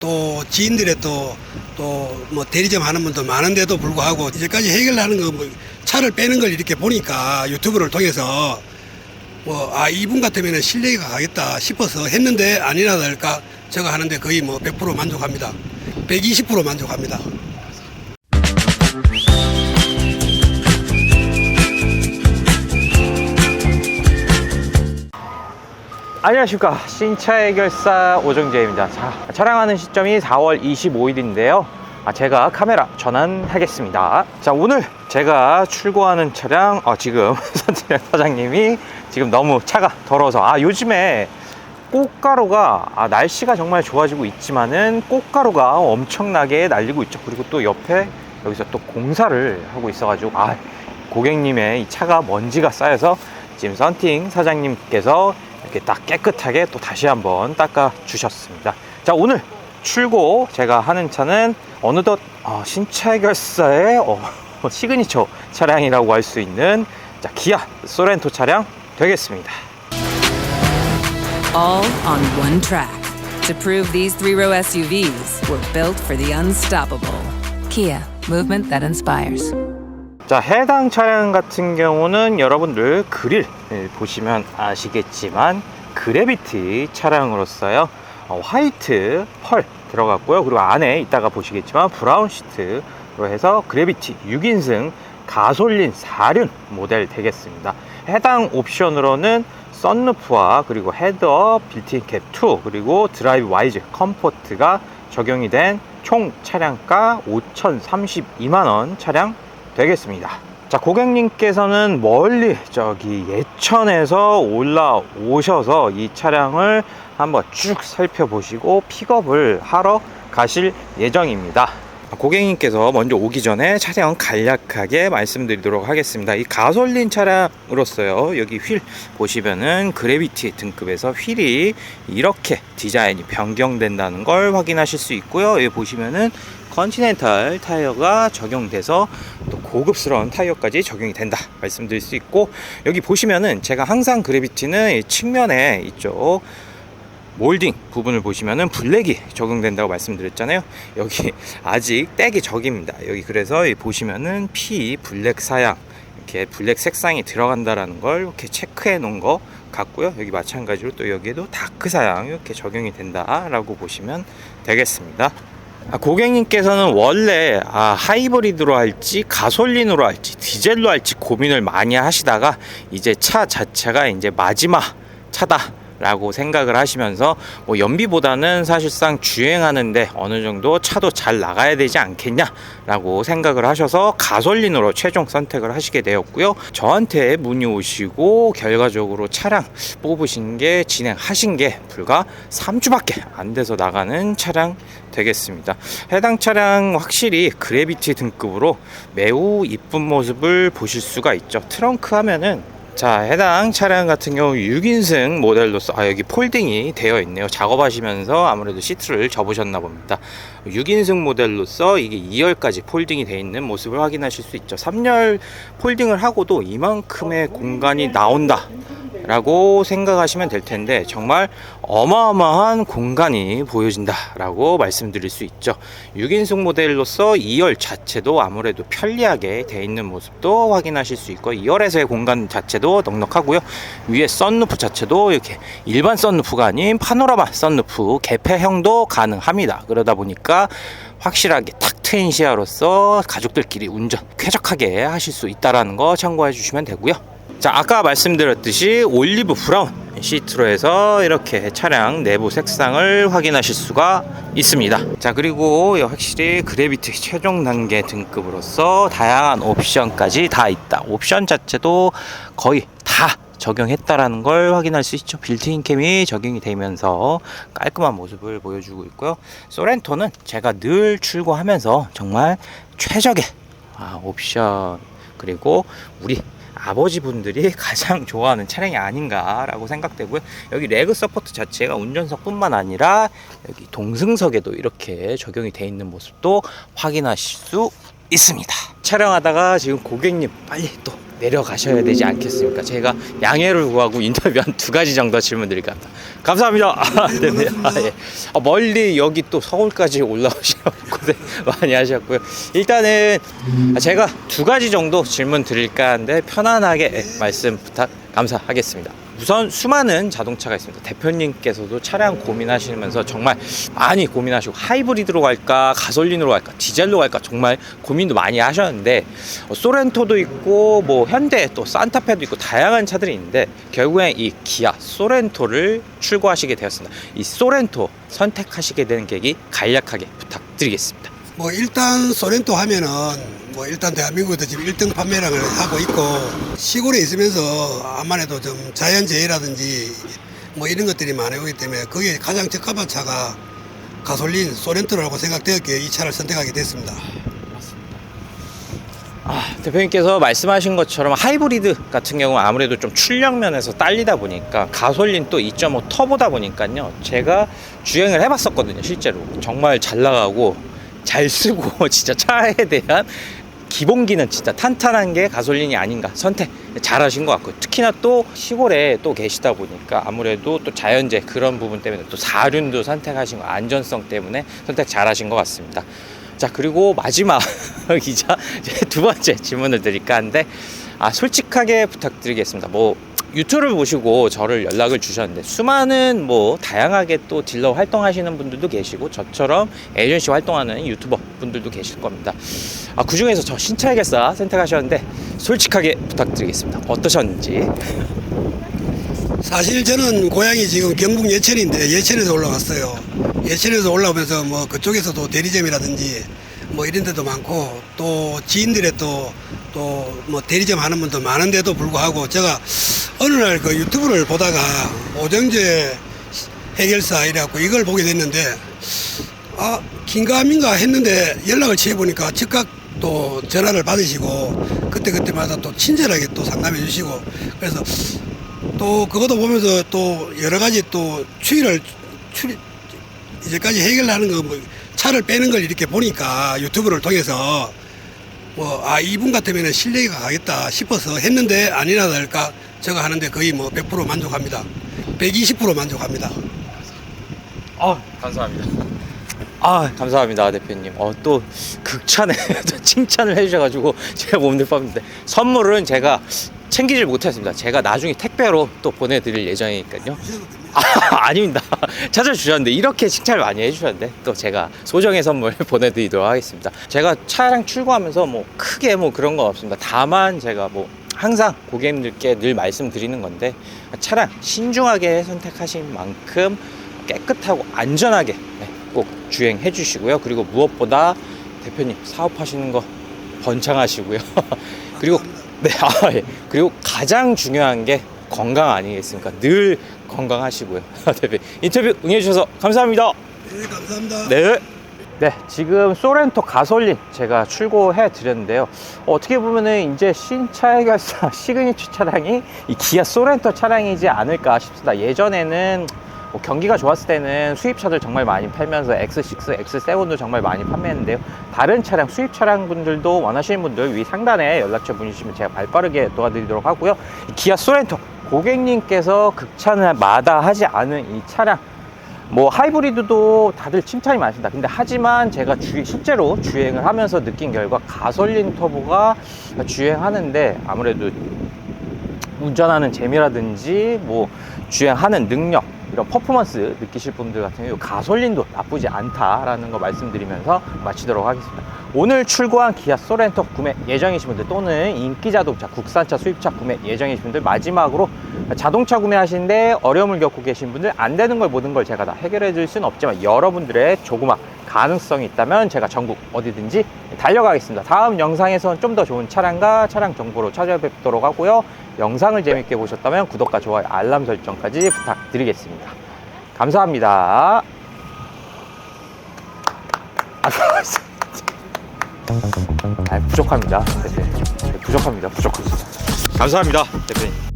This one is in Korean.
또 지인들의 또 또 뭐 대리점 하는 분도 많은데도 불구하고 이제까지 해결하는 거 뭐 차를 빼는 걸 이렇게 보니까 유튜브를 통해서 뭐 아 이분 같으면 신뢰가 가겠다 싶어서 했는데 아니나 다를까 제가 하는데 거의 뭐 100% 만족합니다. 120% 만족합니다. 안녕하십니까. 신차 해결사 오정재입니다. 자, 촬영하는 시점이 4월 25일인데요. 아, 제가 카메라 전환하겠습니다. 자 오늘 제가 출고하는 차량 어, 지금 사장님이 지금 너무 차가 더러워서 아 요즘에 꽃가루가 아, 날씨가 정말 좋아지고 있지만은 꽃가루가 엄청나게 날리고 있죠. 그리고 또 옆에 여기서 또 공사를 하고 있어 가지고 아 고객님의 이 차가 먼지가 쌓여서 지금 썬팅 사장님께서 이렇게 딱 깨끗하게 또 다시 한번 닦아 주셨습니다. 자 오늘 출고 제가 하는 차는 어느덧 어, 신차 해결사의 어, 시그니처 차량이라고 할 수 있는 자, 기아 소렌토 차량 되겠습니다. all on one track to prove these three row SUVs were built for the unstoppable. Kia, movement that inspires. 자 해당 차량 같은 경우는 여러분들 그릴 예, 보시면 아시겠지만 그래비티 차량으로서요. 어, 화이트 펄 들어갔고요. 그리고 안에 이따가 보시겠지만 브라운 시트로 해서 그래비티 6인승 가솔린 4륜 모델 되겠습니다. 해당 옵션으로는 썬루프와 그리고 헤드업 빌트인 캡2 그리고 드라이브 와이즈 컴포트가 적용이 된 총 차량가 5,032만원 차량 되겠습니다. 자, 고객님께서는 멀리 저기 예천에서 올라오셔서 이 차량을 한번 쭉 살펴보시고 픽업을 하러 가실 예정입니다. 고객님께서 먼저 오기 전에 차량 간략하게 말씀드리도록 하겠습니다. 이 가솔린 차량으로서요. 여기 휠 보시면은 그래비티 등급에서 휠이 이렇게 디자인이 변경된다는 걸 확인하실 수 있고요. 여기 보시면은 컨티넨탈 타이어가 적용돼서 또 고급스러운 타이어까지 적용이 된다 말씀드릴 수 있고 여기 보시면은 제가 항상 그래비티는 이 측면에 이쪽 몰딩 부분을 보시면은 블랙이 적용된다고 말씀드렸잖아요. 여기 아직 땡이 적입니다. 여기 그래서 이 보시면은 P 블랙 사양 이렇게 블랙 색상이 들어간다라는 걸 이렇게 체크해 놓은 것 같고요. 여기 마찬가지로 또 여기에도 다크 사양 이렇게 적용이 된다라고 보시면 되겠습니다. 아, 고객님께서는 원래 아, 하이브리드로 할지 가솔린으로 할지 디젤로 할지 고민을 많이 하시다가 이제 차 자체가 이제 마지막 차다. 라고 생각을 하시면서 뭐 연비보다는 사실상 주행하는데 어느 정도 차도 잘 나가야 되지 않겠냐 라고 생각을 하셔서 가솔린으로 최종 선택을 하시게 되었고요. 저한테 문의 오시고 결과적으로 차량 뽑으신 게 진행하신 게 불과 3주밖에 안 돼서 나가는 차량 되겠습니다. 해당 차량 확실히 그래비티 등급으로 매우 이쁜 모습을 보실 수가 있죠. 트렁크 하면은 자 해당 차량 같은 경우 6인승 모델로서 아 여기 폴딩이 되어 있네요. 작업하시면서 아무래도 시트를 접으셨나 봅니다. 6인승 모델로서 이게 2열까지 폴딩이 되어 있는 모습을 확인하실 수 있죠. 3열 폴딩을 하고도 이만큼의 공간이 나온다 라고 생각하시면 될 텐데 정말 어마어마한 공간이 보여진다 라고 말씀드릴 수 있죠. 6인승 모델로서 2열 자체도 아무래도 편리하게 되어 있는 모습도 확인하실 수 있고 2열에서의 공간 자체도 넉넉하고요. 위에 썬루프 자체도 이렇게 일반 썬루프가 아닌 파노라마 썬루프 개폐형도 가능합니다. 그러다 보니까 확실하게 탁 트인 시야로서 가족들끼리 운전 쾌적하게 하실 수 있다라는 거 참고해 주시면 되고요 자 아까 말씀드렸듯이 올리브 브라운 시트로 해서 이렇게 차량 내부 색상을 확인하실 수가 있습니다. 자 그리고 확실히 그래비티 최종 단계 등급으로서 다양한 옵션까지 다 있다. 옵션 자체도 거의 다 적용했다라는 걸 확인할 수 있죠. 빌트인 캠이 적용이 되면서 깔끔한 모습을 보여주고 있고요. 소렌토는 제가 늘 출고하면서 정말 최적의 아, 옵션. 그리고 우리 아버지 분들이 가장 좋아하는 차량이 아닌가라고 생각되고요. 여기 레그 서포트 자체가 운전석뿐만 아니라 여기 동승석에도 이렇게 적용이 되어 있는 모습도 확인하실 수 있습니다. 촬영하다가 지금 고객님 빨리 또 내려가셔야 되지 않겠습니까? 제가 양해를 구하고 인터뷰 한 두 가지 정도 질문 드릴까 합니다. 감사합니다. 아, 네, 네. 아, 예. 아, 멀리 여기 또 서울까지 올라오시고 고생 많이 하셨고요. 일단은 제가 두 가지 정도 질문 드릴까 하는데 편안하게 예, 말씀 부탁 감사하겠습니다. 우선 수많은 자동차가 있습니다. 대표님께서도 차량 고민하시면서 정말 많이 고민하시고 하이브리드로 갈까, 가솔린으로 갈까, 디젤로 갈까 정말 고민도 많이 하셨는데 어, 소렌토도 있고 뭐 현대 또 산타페도 있고 다양한 차들이 있는데 결국엔 이 기아 소렌토를 출고하시게 되었습니다. 이 소렌토 선택하시게 되는 계기 간략하게 부탁드리겠습니다. 뭐 일단 소렌토 하면은 뭐 일단 대한민국에서 지금 1등 판매량을 하고 있고 시골에 있으면서 아무래도 좀 자연재해라든지 뭐 이런 것들이 많이 오기 때문에 거기에 가장 적합한 차가 가솔린 소렌토라고 생각되었기에 이 차를 선택하게 됐습니다. 아, 대표님께서 말씀하신 것처럼 하이브리드 같은 경우는 아무래도 좀 출력 면에서 딸리다 보니까 가솔린 또 2.5 터보다 보니까요. 제가 주행을 해봤었거든요, 실제로. 정말 잘 나가고 잘 쓰고 진짜 차에 대한 기본기는 진짜 탄탄한 게 가솔린이 아닌가 선택 잘 하신 것 같고요. 특히나 또 시골에 또 계시다 보니까 아무래도 또 자연재 그런 부분 때문에 또 사륜도 선택하신 거 안전성 때문에 선택 잘 하신 것 같습니다. 자 그리고 마지막 이자 이제 두 번째 질문을 드릴까 하는데 아 솔직하게 부탁드리겠습니다. 뭐 유튜브를 보시고 저를 연락을 주셨는데 수많은 뭐 다양하게 또 딜러 활동하시는 분들도 계시고 저처럼 에이전시 활동하는 유튜버 분들도 계실 겁니다. 아 그 중에서 저 신차에게사 선택하셨는데 솔직하게 부탁드리겠습니다. 어떠셨는지 사실 저는 고향이 지금 경북 예천인데 예천에서 올라왔어요. 예천에서 올라오면서 뭐 그쪽에서도 대리점이라든지 뭐 이런 데도 많고 또 지인들의 또 또 뭐 대리점 하는 분도 많은데도 불구하고 제가 어느 날 그 유튜브를 보다가 오정재 해결사 이래갖고 이걸 보게 됐는데 아 긴가민가 했는데 연락을 취해 보니까 즉각 또 전화를 받으시고 그때 그때마다 또 친절하게 또 상담해 주시고 그래서 또 그것도 보면서 또 여러 가지 또 추이를 추리 이제까지 해결하는 거 뭐 차를 빼는 걸 이렇게 보니까 유튜브를 통해서 뭐 아 이분 같으면 신뢰가 가겠다 싶어서 했는데 아니나 다를까 제가 하는데 거의 뭐 100% 만족합니다. 120% 만족합니다. 아 감사합니다. 아 감사합니다 대표님. 어 또 극찬에 또 칭찬을 해주셔가지고 제가 몸들 뻔는데 선물은 제가 챙기질 못했습니다. 제가 나중에 택배로 또 보내드릴 예정이니까요. 아, 아닙니다. 찾아주셨는데 이렇게 칭찬을 많이 해주셨는데 또 제가 소정의 선물 보내드리도록 하겠습니다. 제가 차량 출고하면서 뭐 크게 뭐 그런 건 없습니다. 다만 제가 뭐 항상 고객님들께 늘 말씀드리는 건데 차량 신중하게 선택하신 만큼 깨끗하고 안전하게 네, 꼭 주행해 주시고요. 그리고 무엇보다 대표님 사업하시는 거 번창하시고요. 그리고 네, 아, 예. 그리고 가장 중요한 게 건강 아니겠습니까? 늘 건강하시고요. 대표 인터뷰 응해주셔서 감사합니다. 네 감사합니다. 네. 네, 지금 소렌토 가솔린 제가 출고해 드렸는데요. 어떻게 보면은 이제 신차 해결사 시그니처 차량이 이 기아 소렌토 차량이지 않을까 싶습니다. 예전에는 뭐 경기가 좋았을 때는 수입차들 정말 많이 팔면서 X6, X7도 정말 많이 판매했는데요. 다른 차량, 수입 차량 분들도 원하시는 분들 위 상단에 연락처 보내주시면 제가 발 빠르게 도와드리도록 하고요. 이 기아 소렌토 고객님께서 극찬을 마다 하지 않은 이 차량 뭐 하이브리드도 다들 칭찬이 많습니다. 근데 하지만 제가 주, 실제로 주행을 하면서 느낀 결과 가솔린 터보가 주행하는데 아무래도 운전하는 재미라든지 뭐 주행하는 능력 이런 퍼포먼스 느끼실 분들 같은 경우 가솔린도 나쁘지 않다라는 거 말씀드리면서 마치도록 하겠습니다. 오늘 출고한 기아 소렌토 구매 예정이신 분들 또는 인기 자동차, 국산차, 수입차 구매 예정이신 분들 마지막으로 자동차 구매하시는데 어려움을 겪고 계신 분들 안 되는 걸 모든 걸 제가 다 해결해 줄 수는 없지만 여러분들의 조그마 가능성이 있다면 제가 전국 어디든지 달려가겠습니다. 다음 영상에서는 좀 더 좋은 차량과 차량 정보로 찾아뵙도록 하고요. 영상을 재밌게 보셨다면 구독과 좋아요, 알람 설정까지 부탁드리겠습니다. 감사합니다. 아, 아 부족합니다. 대표님. 부족합니다. 부족합니다. 감사합니다. 대표님.